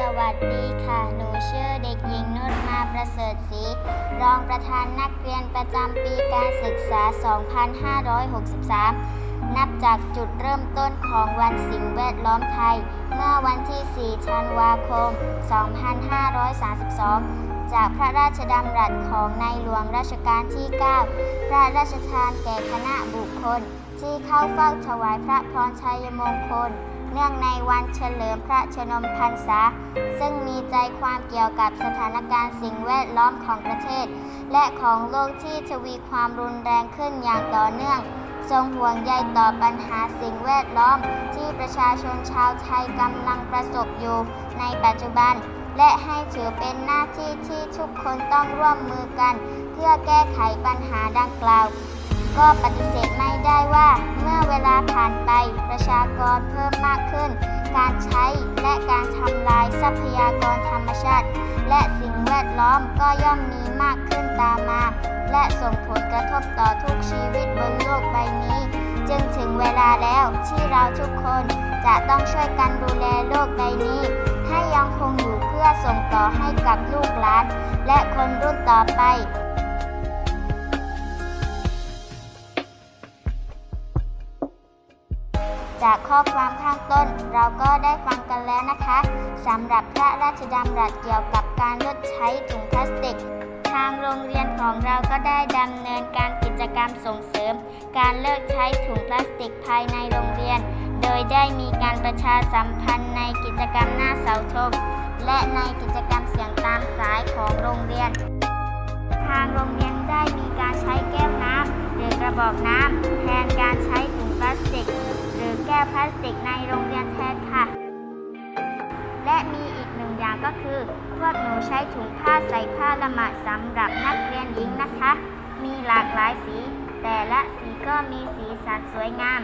สวัสดีค่ะ หนูชื่อเด็กหญิงนุชมาประเสริฐศรีรองประธานนักเรียนประจำปีการศึกษา 2563 นับจากจุดเริ่มต้นของวันสิ่งแวดล้อมไทย เมื่อวันที่ 4 ธันวาคม 2532 จากพระราชดำรัสของในหลวงรัชกาลที่ 9 พระราชทานแก่คณะบุคคล ที่เข้าเฝ้าถวายพระพรชัยมงคล เนื่องในวันเฉลิมพระชนมพรรษา ซึ่งมีใจความเกี่ยวกับสถานการณ์สิ่งแวดล้อมของประเทศ และของโลกที่ทวีความรุนแรงขึ้นอย่างต่อเนื่อง ทรงห่วงใยต่อปัญหาสิ่งแวดล้อม ที่ประชาชนชาวไทยกำลังประสบอยู่ในปัจจุบัน และให้ถือเป็นหน้าที่ที่ทุกคนต้องร่วมมือกัน เพื่อแก้ไขปัญหาดังกล่าว ก็ปฏิเสธไม่ได้ว่าเมื่อเวลาผ่านไปประชากรเพิ่มมากขึ้น การใช้และการทำลายทรัพยากรธรรมชาติ และสิ่งแวดล้อมก็ย่อมมีมากขึ้นตามมา และส่งผลกระทบต่อทุกชีวิตบนโลกใบนี้ จึงถึงเวลาแล้วที่เราทุกคนจะต้องช่วยกันดูแลโลกใบนี้ ให้ยังคงอยู่เพื่อส่งต่อให้กับลูกหลาน และคนรุ่นต่อไป จากข้อความข้างต้นเราก็ได้ฟังกันแล้วนะคะสำหรับพระราชดำรัสเกี่ยวกับการลดใช้ถุงพลาสติก ทางโรงเรียนของเราก็ได้ดำเนินการกิจกรรมส่งเสริม การเลิกใช้ถุงพลาสติกภายในโรงเรียน โดยได้มีการประชาสัมพันธ์ในกิจกรรมหน้าเสาธงและในกิจกรรมเสียงตามสายของโรงเรียน ทางโรงเรียนได้มีการใช้แก้วน้ำหรือกระบอกน้ำแทนการใช้ ก้วพลาสติกในโรงเรียนแทนค่ะ และมีอีกหนึ่งอย่างก็คือ พวกหนูใช้ถุงผ้าใส่ผ้าละหมาดสำหรับนักเรียนหญิงนะคะ มีหลากหลายสี แต่ละสีก็มีสีสันสวยงาม